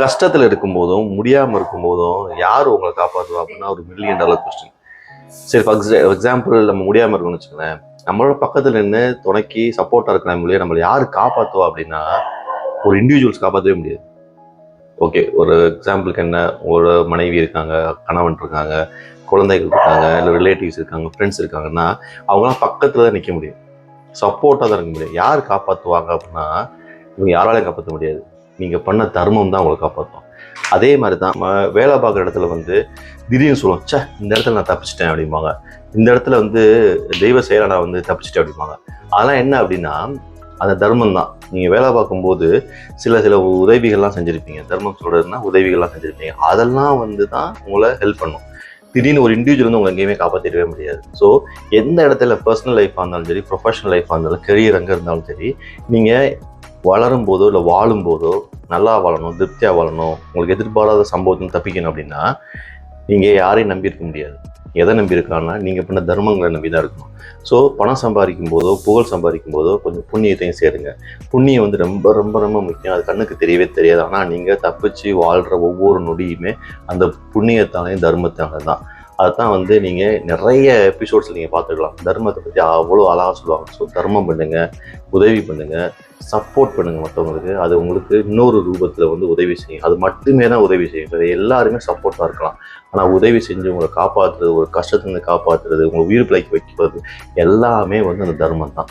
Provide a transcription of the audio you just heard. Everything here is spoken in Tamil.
கஷ்டத்தில் இருக்கும்போதும் முடியாமல் இருக்கும்போதும் யார் உங்களை காப்பாற்றுவா அப்படின்னா ஒரு மில்லியன் டாலர் கொஸ்டின் சரி ஃபார் எக்ஸாம்பிள் நம்ம முடியாமல் இருக்கணும்னு வச்சுக்கோங்களேன். நம்மளோட பக்கத்தில் நின்று துணைக்கி சப்போர்ட்டாக இருக்கிற மொழியை நம்மளை யார் காப்பாற்றுவா அப்படின்னா ஒரு இண்டிவிஜுவல்ஸ் காப்பாற்றவே முடியாது. ஓகே ஒரு எக்ஸாம்பிளுக்கு என்ன ஒரு மனைவி இருக்காங்க கணவன் இருக்காங்க குழந்தைகள் இருக்காங்க இல்லை ரிலேட்டிவ்ஸ் இருக்காங்க ஃப்ரெண்ட்ஸ் இருக்காங்கன்னா அவங்களாம் பக்கத்தில் தான் நிற்க முடியும். சப்போர்ட்டாக தான் இருக்க முடியும். யார் காப்பாற்றுவாங்க அப்படின்னா இவங்க யாராலையும் காப்பாற்ற முடியாது. நீங்கள் பண்ண தர்மம் தான் உங்களை காப்பாற்றும் அதே மாதிரி தான் வேலை பார்க்குற இடத்துல வந்து திடீர்னு சொல்லுவோம் ச்சே இந்த இடத்துல நான் தப்பிச்சிட்டேன் அப்படிம்பாங்க. இந்த இடத்துல வந்து தெய்வ செயலை நான் வந்து தப்பிச்சிட்டேன் அப்படிம்பாங்க. அதெல்லாம் என்ன அப்படின்னா அந்த தர்மம் தான். நீங்கள் வேலை பார்க்கும்போது சில சில உதவிகள்லாம் செஞ்சுருப்பீங்க. தர்மம் சொல்கிறதுனா உதவிகள்லாம் செஞ்சுருப்பீங்க. அதெல்லாம் வந்து தான் உங்களை ஹெல்ப் பண்ணும். திடீர்னு ஒரு இண்டிவிஜுவல் வந்து உங்களை எங்கேயுமே காப்பாற்றிடவே முடியாது. ஸோ எந்த இடத்துல பர்சனல் லைஃபாக இருந்தாலும் சரி ப்ரொஃபஷனல் லைஃபாக இருந்தாலும் கெரியர் அங்கே இருந்தாலும் சரி நீங்கள் வளரும் போதோ இல்லை வாழும் போதோ நல்லா வாழணும் திருப்தியாக வாழணும் உங்களுக்கு எதிர்பாராத சம்பவத்தையும் தப்பிக்கணும் அப்படின்னா நீங்கள் யாரையும் நம்பி இருக்க முடியாது. எதை நம்பி நீங்கள் பண்ண தர்மங்களை நம்பி தான் இருக்கணும். ஸோ பணம் சம்பாதிக்கும் போதோ புகழ் சம்பாதிக்கும் போதோ கொஞ்சம் புண்ணியத்தையும் சேருங்க. புண்ணியம் வந்து ரொம்ப ரொம்ப ரொம்ப முக்கியம். அது கண்ணுக்கு தெரியவே தெரியாது. ஆனால் நீங்கள் தப்பிச்சு வாழ்கிற ஒவ்வொரு நொடியுமே அந்த புண்ணியத்தாலையும் தர்மத்தாலே தான். அதுதான் வந்து நீங்கள் நிறைய எபிசோட்ஸில் நீங்கள் பார்த்துக்கலாம் தர்மத்தை பற்றி அவ்வளோ அழகாக சொல்லுவாங்க. ஸோ தர்மம் பண்ணுங்கள் உதவி பண்ணுங்கள் சப்போர்ட் பண்ணுங்கள் மற்றவங்களுக்கு அது உங்களுக்கு இன்னொரு ரூபத்தில் வந்து உதவி செய்யும். அது மட்டுமே தான் உதவி செய்யும். அது எல்லாருமே சப்போர்ட்டாக இருக்கலாம். ஆனால் உதவி செஞ்சு உங்களை காப்பாற்றுறது ஒரு கஷ்டத்துலேருந்து காப்பாற்றுறது உங்களை உயிர் பிழைக்க வைக்கிறது எல்லாமே வந்து அந்த தர்மம் தான்